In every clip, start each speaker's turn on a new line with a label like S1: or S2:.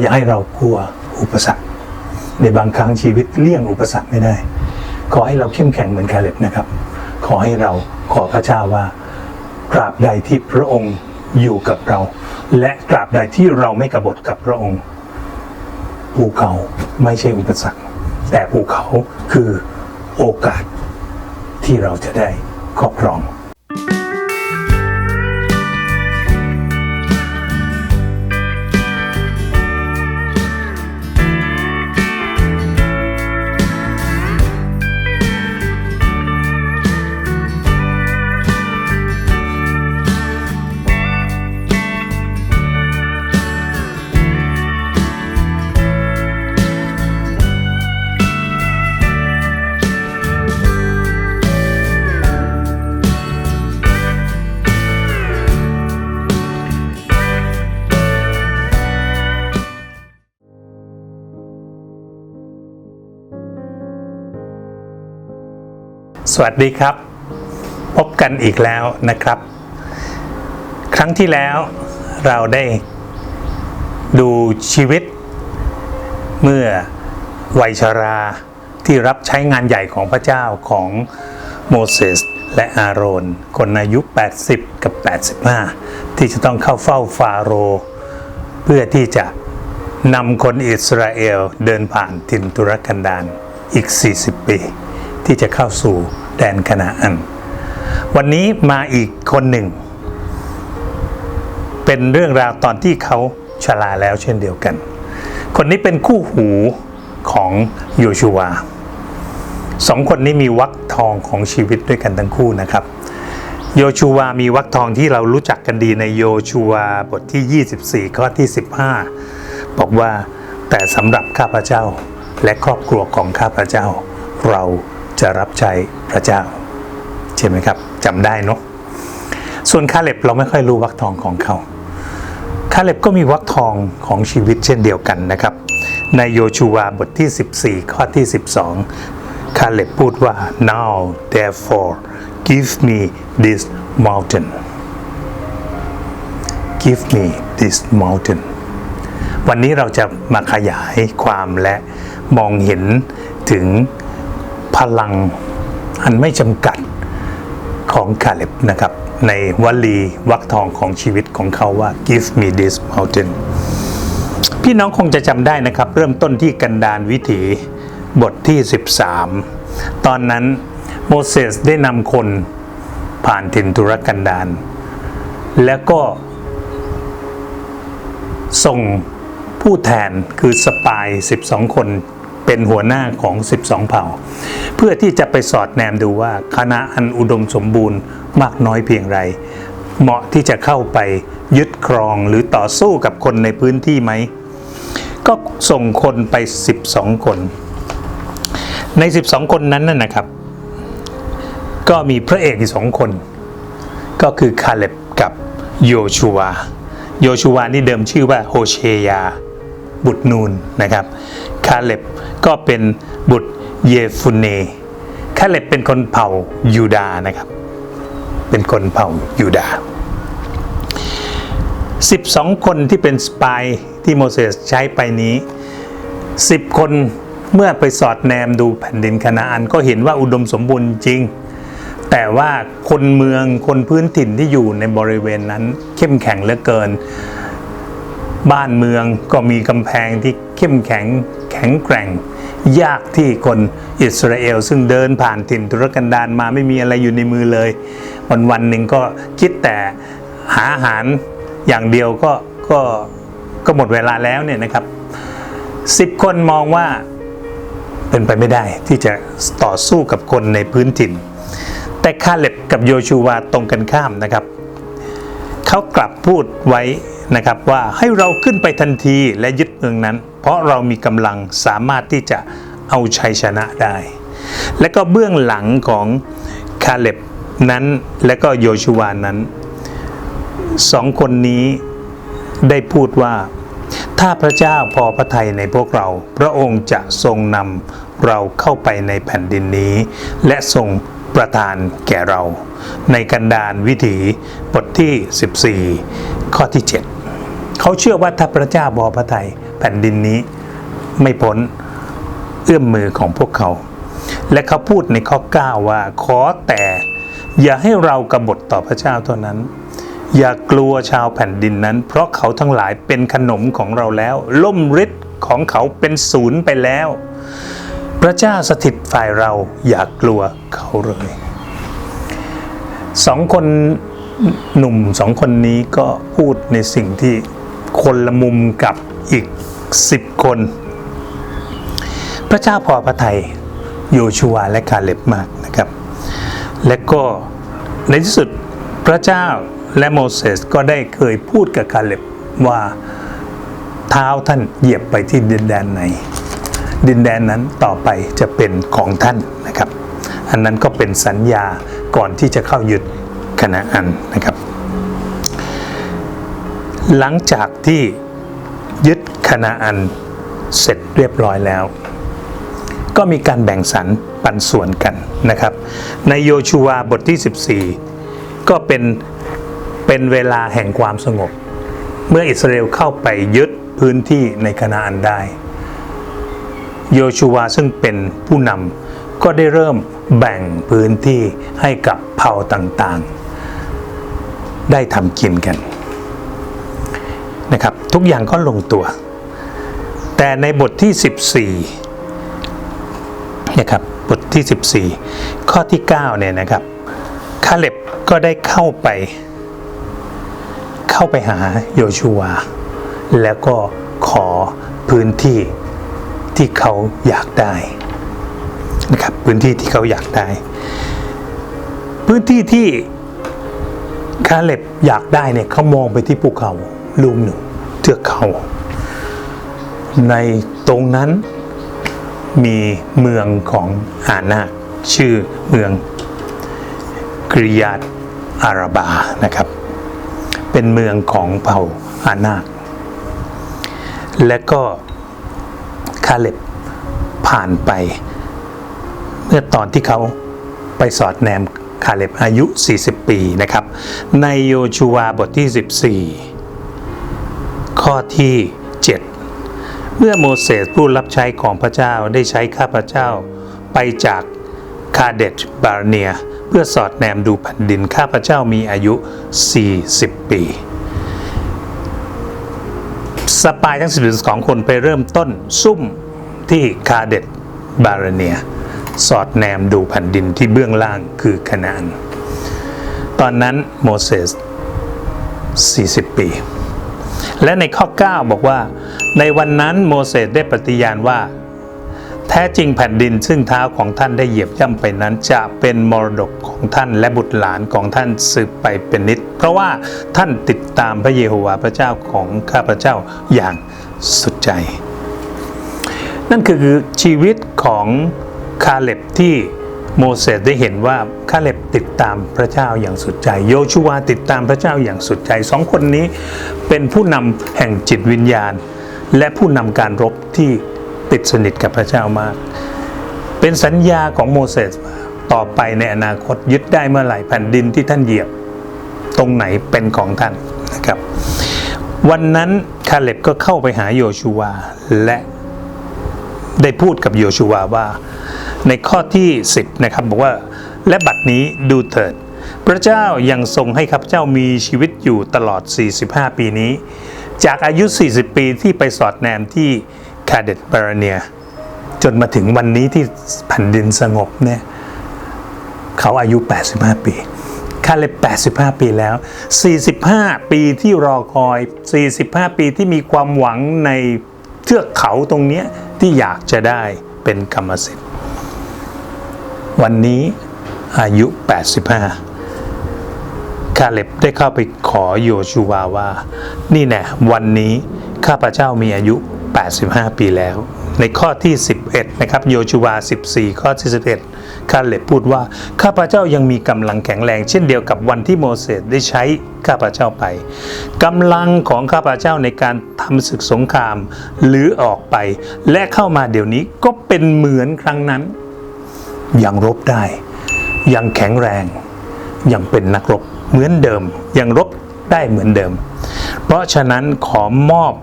S1: อย่าให้เรากลัวอุปสรรค ในบางครั้งชีวิตเลี่ยงอุปสรรคไม่ได้ ขอให้เราเข้มแข็งเหมือนแคเล็บนะครับ ขอให้เราขอพระเจ้าว่าตราบใดที่พระองค์อยู่กับเรา และตราบใดที่เราไม่กบฏกับพระองค์ภูเขาไม่ใช่อุปสรรค แต่ภูเขาคือโอกาสที่เราจะได้ครอบครอง สวัสดีครับ พบกันอีกแล้วนะครับ ครั้งที่แล้วเราได้ดูชีวิต เมื่อวัยชราที่รับใช้งานใหญ่ของพระเจ้าของโมเสสและอาโรนคนอายุ 80 กับ 85 ที่จะต้องเข้าเฝ้าฟาโร เพื่อที่จะนำคนอิสราเอลเดินผ่านทินทุรกันดารอีก 40 ปี ที่จะเข้าสู่ แดนคณาอัน วันนี้มาอีกคนหนึ่ง เป็นเรื่องราวตอนที่เขาชราแล้วเช่นเดียวกัน คนนี้เป็นคู่หูของโยชูวาสองคนนี้มีวักทองของชีวิตด้วยกันทั้งคู่นะครับ โยชูวามีวักทองที่เรารู้จักกันดีในโยชูวาบทที่ 24 ข้อที่ 15 บอกว่าแต่สำหรับข้าพเจ้าและครอบครัวของข้าพเจ้าเรา จะรับใช้พระเจ้า ใช่ไหมครับจำได้เนาะส่วนคาเล็บเราไม่ค่อยรู้วักทองของเขาคาเล็บก็มีวักทองของชีวิตเช่นเดียวกันนะครับ ในโยชูวาบทที่ 14 ข้อที่ 12 คาเล็บพูดว่า now therefore give me this mountain give me this mountain วันนี้เราจะมาขยายความและมองเห็นถึง พลังอันไม่จำกัดของคาเล็บนะครับ ในวลีวักทองของชีวิตของเขาว่า give me this mountain พี่น้องคงจะจำได้นะครับ เริ่มต้นที่กันดารวิถีบทที่ 13 ตอนนั้นโมเสสได้นำคนผ่านถิ่นทุรกันดารแล้วก็ส่งผู้แทนคือสปาย 12 คน เป็นหัวหน้าของ 12 เผ่า เพื่อที่จะไปสอดแนมดูว่าคณะอันอุดมสมบูรณ์มากน้อยเพียงไร เหมาะที่จะเข้าไปยึดครองหรือต่อสู้กับคนในพื้นที่ไหม ก็ส่งคนไป 12 คน ใน 12 คนนั้นน่ะนะครับ ก็มีพระเอกอีกสองคน ก็คือคาเล็บกับโยชูวาโยชูวานี่เดิมชื่อว่าโฮเชยา บุตรนูนนะครับ คาเล็บก็เป็นบุตรเยฟุเนคาเล็บเป็นคนเผ่ายูดานะครับ เป็นคนเผ่ายูดา 12 คนที่เป็นสปายที่โมเสสใช้ไปนี้ 10 คนเมื่อไปสอดแนมดูแผ่นดินคณาอันก็เห็นว่าอุดมสมบูรณ์จริง แต่ว่าคนเมืองคนพื้นถิ่นที่อยู่ในบริเวณนั้น เข้มแข็งเหลือเกิน บ้านเมืองก็มีกำแพงที่เข้มแข็ง แข็งแกร่ง ยากที่คนอิสราเอล ซึ่งเดินผ่านถิ่นทุรกันดารมาไม่มีอะไรอยู่ในมือเลย วันวันหนึ่งก็คิดแต่หาอาหารอย่างเดียวก็ก็ก็หมดเวลาแล้วเนี่ยนะครับสิบคนมองว่าเป็นไปไม่ได้ที่จะต่อสู้กับคนในพื้นถิ่น แต่คาเล็บกับโยชูวาตรงกันข้ามนะครับ เขากลับพูดไว้ นะครับว่าให้เราขึ้นไปทันทีและยึดเมืองนั้น เพราะเรามีกำลังสามารถที่จะเอาชัยชนะได้ และก็เบื้องหลังของคาเล็บนั้นและก็โยชูวานั้นสองคนนี้ได้พูดว่า ถ้าพระเจ้าพอพระทัยในพวกเรา พระองค์จะทรงนำเราเข้าไปในแผ่นดินนี้ และทรงประทานแก่เรา ในกันดารวิถีบทที่ 14 ข้อที่ 7 เขาเชื่อว่าถ้าพระเจ้าพอพระทัยแผ่นดินนี้ไม่พ้นเอื้อมมือของพวกเขา และเขาพูดในข้อ 9 ว่าขอแต่อย่าให้เรากบฏต่อพระเจ้าเท่านั้น อย่ากลัวชาวแผ่นดินนั้น เพราะเขาทั้งหลายเป็นขนมของเราแล้ว ล่มฤทธิ์ของเขาเป็นศูนย์ไปแล้ว พระเจ้าสถิตฝ่ายเราอย่ากลัวเขาเลยสองคนหนุ่มสองคนนี้ก็พูดในสิ่งที่ คนละมุมกับอีกสิบคน พระเจ้าพอพระทัยโยชัวและคาเล็บมากนะครับ และก็ในที่สุดพระเจ้าและโมเสสก็ได้เคยพูดกับคาเล็บว่าเท้าท่านเหยียบไปที่ดินแดนไหน ดินแดนนั้นต่อไปจะเป็นของท่านนะครับ อันนั้นก็เป็นสัญญาก่อนที่จะเข้ายึดคณะอันนะครับ หลังจากที่ยึดคณะอันเสร็จเรียบร้อยแล้ว ก็มีการแบ่งสรรปันส่วนกันนะครับ ในโยชูวาบทที่ 14 ก็เป็นเป็นเวลาแห่งความสงบ เมื่ออิสราเอลเข้าไปยึดพื้นที่ในคณะอันได้ โยชูวาซึ่งเป็นผู้นำก็ได้เริ่มแบ่งพื้นที่ให้กับเผ่าต่างๆ ได้ทำกินกัน นะครับ ทุกอย่างก็ลงตัว แต่ในบทที่ 14นะครับบทที่ 14 ข้อที่ 9 เนี่ยนะครับคาเล็บก็ได้เข้าไป เข้าไปหาโยชูวาแล้วก็ขอพื้นที่ที่เขาอยากได้นะครับพื้นที่ที่เขาอยากได้ พื้นที่ที่คาเล็บอยากได้เนี่ยเขามองไปที่ภูเขา ลูกหนึ่งเทือกเขา ในตรงนั้นมีเมืองของอานาชื่อเมืองกริยาตอาราบานะครับ เป็นเมืองของเผ่าอานาคและก็คาเล็บผ่านไป เมื่อตอนที่เขาไปสอดแนมคาเล็บอายุ 40 ปีนะครับ ในโยชูวาบทที่ 14 ข้อที่ 7 เมื่อโมเสสผู้รับใช้ของพระเจ้าได้ใช้ข้าพระเจ้าไปจากคาเดชบาร์เนีย เพื่อสอดแนมดูแผ่นดินข้าพระเจ้ามีอายุ 40 ปีสปายทั้ง12คนไปเริ่มต้นซุ่มที่คาเดตบารเนีย สอดแนมดูแผ่นดินที่เบื้องล่างคือคณาน ตอนนั้นโมเสส40 ปี และในข้อ 9 บอกว่า ในวันนั้นโมเสสได้ปฏิญาณว่า แท้จริงแผ่นดินซึ่งเท้าของท่านได้เหยียบย่ำไปนั้น จะเป็นมรดกของท่านและบุตรหลานของท่านสืบไปเป็นนิด เพราะว่าท่านติดตามพระเยโฮวาห์พระเจ้าของข้าพระเจ้าอย่างสุดใจ นั่นคือชีวิตของคาเล็บที่ โมเสสได้เห็นว่าคาเล็บติดตามพระเจ้าอย่างสุดใจ โยชูวาติดตามพระเจ้าอย่างสุดใจสองคนนี้เป็นผู้นำแห่งจิตวิญญาณ และผู้นำการรบที่ติดสนิทกับพระเจ้ามาก เป็นสัญญาของโมเสสต่อไปในอนาคตยึดได้เมื่อไหร่แผ่นดินที่ท่านเหยียบตรงไหนเป็นของท่านนะครับ วันนั้นคาเล็บก็เข้าไปหาโยชูวาและได้พูดกับโยชูวาว่า ในข้อที่ 10 นะครับ บอกว่า และบัดนี้ดูเถิด พระเจ้ายังทรงให้ข้าพเจ้ามีชีวิตอยู่ตลอด 45 ปีนี้ จากอายุ 40 ปีที่ไปสอดแนมที่คาเดตบารเนีย จนมาถึงวันนี้ที่แผ่นดินสงบเนี่ยเขาอายุ 85 ปีคาเลบ85 ปีแล้ว 45 ปีที่รอคอย 45 ปีที่มีความหวังในเทือกเขาตรงนี้ที่อยากจะได้เป็นกรรมสิทธิ์ วันนี้อายุ 85 คาเล็บได้เข้าไปขอโยชูวาว่า นี่แน่วันนี้ข้าพเจ้ามีอายุ 85 ปีแล้ว ในข้อที่ 11 นะครับ โยชูวา 14 ข้อที่11 คาเล็บพูดว่า ข้าพเจ้ายังมีกำลังแข็งแรง เช่นเดียวกับวันที่โมเสสได้ใช้ข้าพเจ้าไปกำลังของข้าพเจ้าในการทำศึกสงครามหรือออกไป และเข้ามาเดี๋ยวนี้ก็เป็นเหมือนครั้งนั้น ยังรบได้ ยังแข็งแรง ยังเป็นนักรบเหมือนเดิม ยังรบได้เหมือนเดิม เพราะฉะนั้นขอมอบ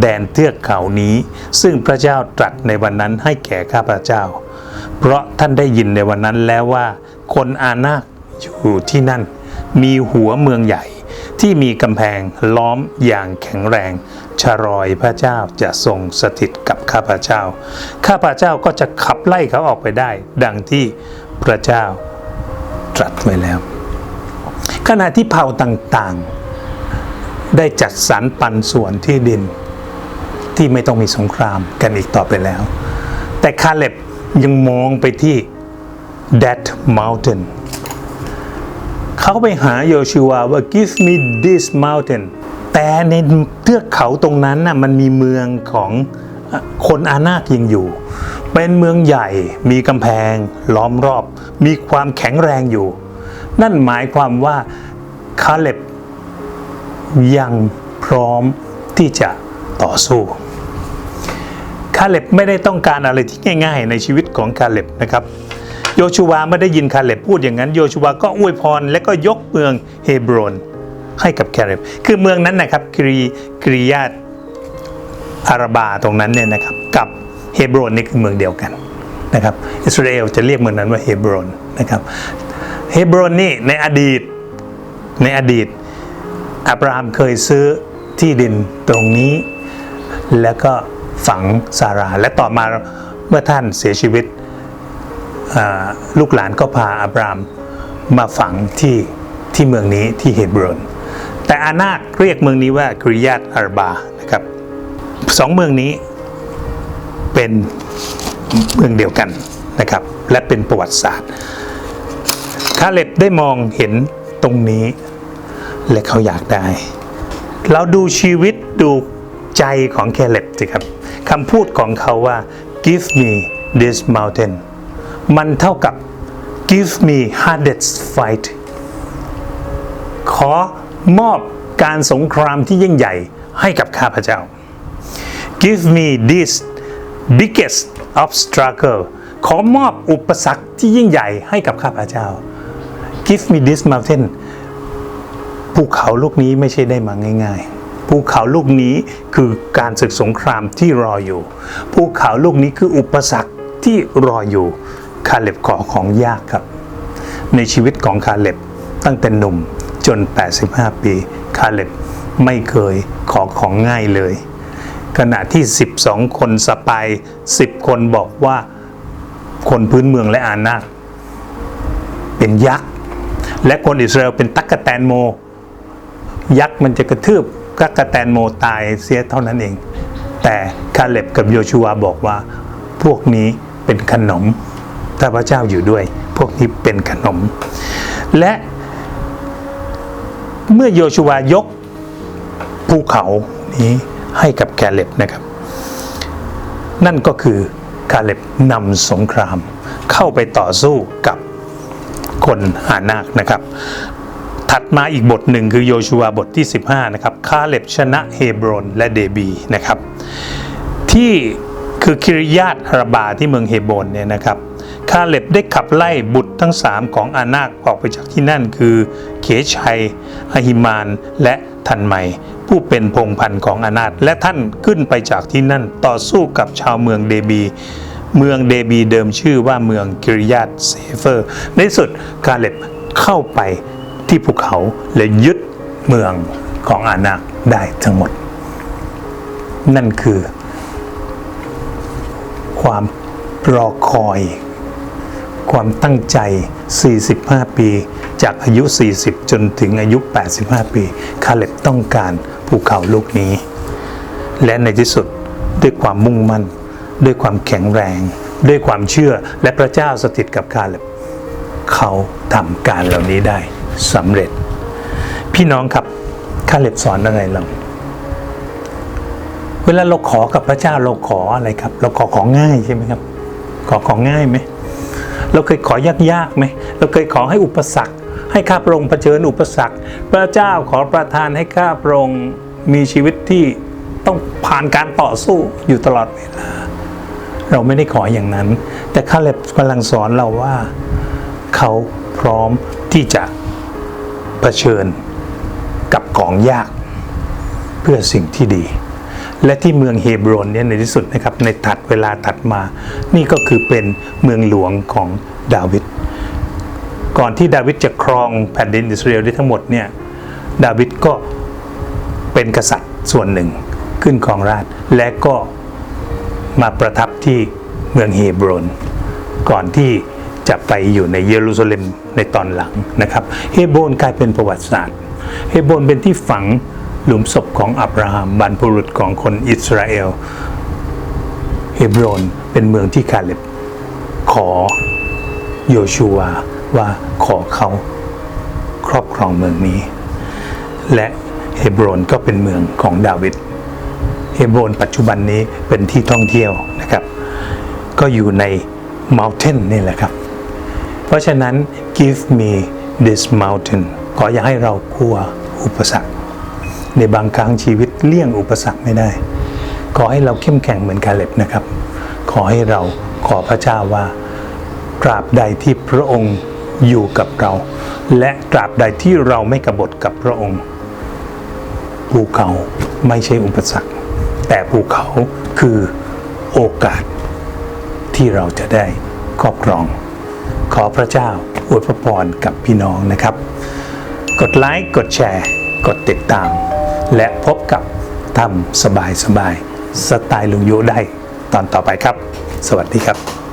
S1: แดนเทือกเขานี้ ซึ่งพระเจ้าตรัสในวันนั้นให้แก่ข้าพเจ้า เพราะท่านได้ยินในวันนั้นแล้วว่า คนอานาคอยู่ที่นั่น มีหัวเมืองใหญ่ที่มีกำแพงล้อมอย่างแข็งแรง ชรอยพระเจ้าจะทรงสถิตกับข้าพเจ้า ข้าพเจ้าก็จะขับไล่เขาออกไปได้ ดังที่พระเจ้าตรัสไว้แล้ว ขณะที่เผ่าต่างๆ ได้จัดสรรปันส่วนที่ดินที่ไม่ต้องมีสงครามกันอีกต่อไปแล้ว แต่คาเล็บยังมองไปที่ that mountain เขาไปหาโยชูวาว่า give me this mountain แต่ในเทือกเขาตรงนั้นน่ะมันมีเมืองของคนอานาคยังอยู่ เป็นเมืองใหญ่มีกำแพงล้อมรอบ มีความแข็งแรงอยู่ นั่นหมายความว่าคาเล็บยังพร้อมที่จะต่อสู้คาเล็บไม่ได้ต้องการอะไรที่ง่าย ๆ ในชีวิตของคาเล็บนะครับ โยชูวาไม่ได้ยินคาเล็บพูดอย่างนั้น โยชูวาก็อวยพรและก็ยกเมืองเฮบรอน ให้กับแคาเล็บคือเมืองนั้นนะครับกรีกริยาตอาราบาตรงนั้นเนี่ยนะครับกับเฮบรอนนี่คือเมืองเดียวกันนะครับอิสราเอลจะเรียกเมืองนั้นว่าเฮบรอนนะครับเฮบรอนนี่ในอดีตในอดีตอับราฮัมเคยซื้อที่ดินตรงนี้ แล้วก็ฝังซาราและต่อมาเมื่อท่านเสียชีวิตลูกหลานก็พาอับรามมาฝังที่ที่เมืองนี้ที่เฮบรอน แต่อานาคเรียกเมืองนี้ว่ากริยาตอาร์บานะครับสองเมืองนี้เป็นเมืองเดียวกันนะครับ และเป็นประวัติศาสตร์คาเล็บได้มองเห็นตรงนี้ และเขาอยากได้ เราดูชีวิตดูใจของแคเล็บสิครับคำพูดของเขาว่า give me this mountain มันเท่ากับ give me hardest fight ขอ มอบการสงครามที่ยิ่งใหญ่ให้กับข้าพเจ้า give me this biggest obstacle ขอมอบอุปสรรคที่ยิ่งใหญ่ให้กับข้าพเจ้า give me this mountain ภูเขาลูกนี้ไม่ใช่ได้มาง่ายๆ ภูเขาลูกนี้คือการศึกสงครามที่รออยู่ ภูเขาลูกนี้คืออุปสรรคที่รออยู่ คาเล็บขอของยากครับ ในชีวิตของคาเล็บตั้งแต่หนุ่ม จน 85 ปี คาเล็บไม่เคยขอของง่ายเลย ขณะที่ 12 คนสปาย 10 คนบอกว่าคนพื้นเมืองและอานาเป็นยักษ์ และคนอิสราเอลเป็นตั๊กแตนโม ยักษ์มันจะกระทืบตั๊กแตนโมตายเสียเท่านั้นเอง แต่คาเล็บกับโยชูวาบอกว่าพวกนี้เป็นขนมถ้าพระเจ้าอยู่ด้วย พวกนี้เป็นขนม และ เมื่อโยชูวายกภูเขานี้ให้กับแคเล็บนะครับ นั่นก็คือคาเล็บนำสงคราม เข้าไปต่อสู้กับคนอานาคนะครับ ถัดมาอีกบทหนึ่งคือโยชูวาบทที่ 15 นะครับ คาเล็บชนะเฮบรอนและเดบีนะครับ ที่คือคิริยาตอาราบาที่เมืองเฮบรนเนี่ยนะครับคาเล็บได้ขับไล่บุตรทั้งสามของอานาคออกไปจากที่นั่นคือ เขชัย อหิมานและทันไมผู้เป็นพงพันธ์ของอนาคและท่านขึ้นไปจากที่นั่นต่อสู้กับชาวเมืองเดบีเมืองเดบีเดิมชื่อว่าเมืองกิริยาตเซเฟอร์ ในสุดคาเล็บเข้าไปที่ภูเขาและยึดเมืองของอานาคได้ทั้งหมด นั่นคือ ความรอคอย ความตั้งใจ 45 ปี จากอายุ 40 จนถึงอายุ 85 ปี คาเล็บต้องการภูเขาลูกนี้ และในที่สุดด้วยความมุ่งมั่น ด้วยความแข็งแรง ด้วยความเชื่อและพระเจ้าสถิตกับคาเล็บเขาทำการเหล่านี้ได้สำเร็จ พี่น้องครับคาเล็บสอนอะไรเราเวลาเราขอกับพระเจ้าเราขออะไรครับ เราขอของง่ายใช่ไหมครับ ขอของง่ายไหมเราเคยขอยากๆไหมเราเคยขอให้อุปสรรค ให้ข้าพระองค์เผชิญอุปสรรค พระเจ้าขอประทานให้ข้าพระองค์มีชีวิตที่ต้องผ่านการต่อสู้อยู่ตลอดเวลา เราไม่ได้ขออย่างนั้น แต่ข้าเล็บกำลังสอนเราว่า เขาพร้อมที่จะเผชิญกับของยากเพื่อสิ่งที่ดี และที่เมืองเฮบรนเนี่ยในที่สุดนะครับในถัดเวลาถัดมา นี่ก็คือเป็นเมืองหลวงของดาวิด ก่อนที่ดาวิดจะครองแผ่นดินอิสราเอลได้ทั้งหมดเนี่ยดาวิดก็เป็นกษัตริย์ส่วนหนึ่งขึ้นครองราชและก็มาประทับที่เมืองเฮบรน ก่อนที่จะไปอยู่ในเยรูซาเล็มในตอนหลังนะครับ เฮบรนกลายเป็นประวัติศาสตร์ เฮบรนเป็นที่ฝังหลุมศพของอับราฮัมบรรพบุรุษของคนอิสราเอล เฮบรนเป็นเมืองที่คาเล็บขอโยชูวา ว่าขอเขาครอบครองเมืองนี้ และเฮบรนก็เป็นเมืองของดาวิดเฮบรนปัจจุบันนี้เป็นที่ท่องเที่ยวนะครับ ก็อยู่ใน mountain นี่แหละครับ เพราะฉะนั้น give me this mountain ขออย่าให้เรากลัวอุปสรรค ในบางครั้งชีวิตเลี่ยงอุปสรรคไม่ได้ ขอให้เราเข้มแข็งเหมือนกาเล็บนะครับ ขอให้เราขอพระเจ้าว่าตราบใดที่พระองค์ อยู่กับเรา และตราบใดที่เราไม่กบฏกับพระองค์ ภูเขาไม่ใช่อุปสรรค แต่ภูเขาคือโอกาสที่เราจะได้ครอบครอง ขอพระเจ้าอวยพระพรกับพี่น้องนะครับ กดไลค์กดแชร์ กดติดตาม และพบกับทำสบายสบายๆสไตล์ลุงโยได้ตอนต่อไปครับ สวัสดีครับ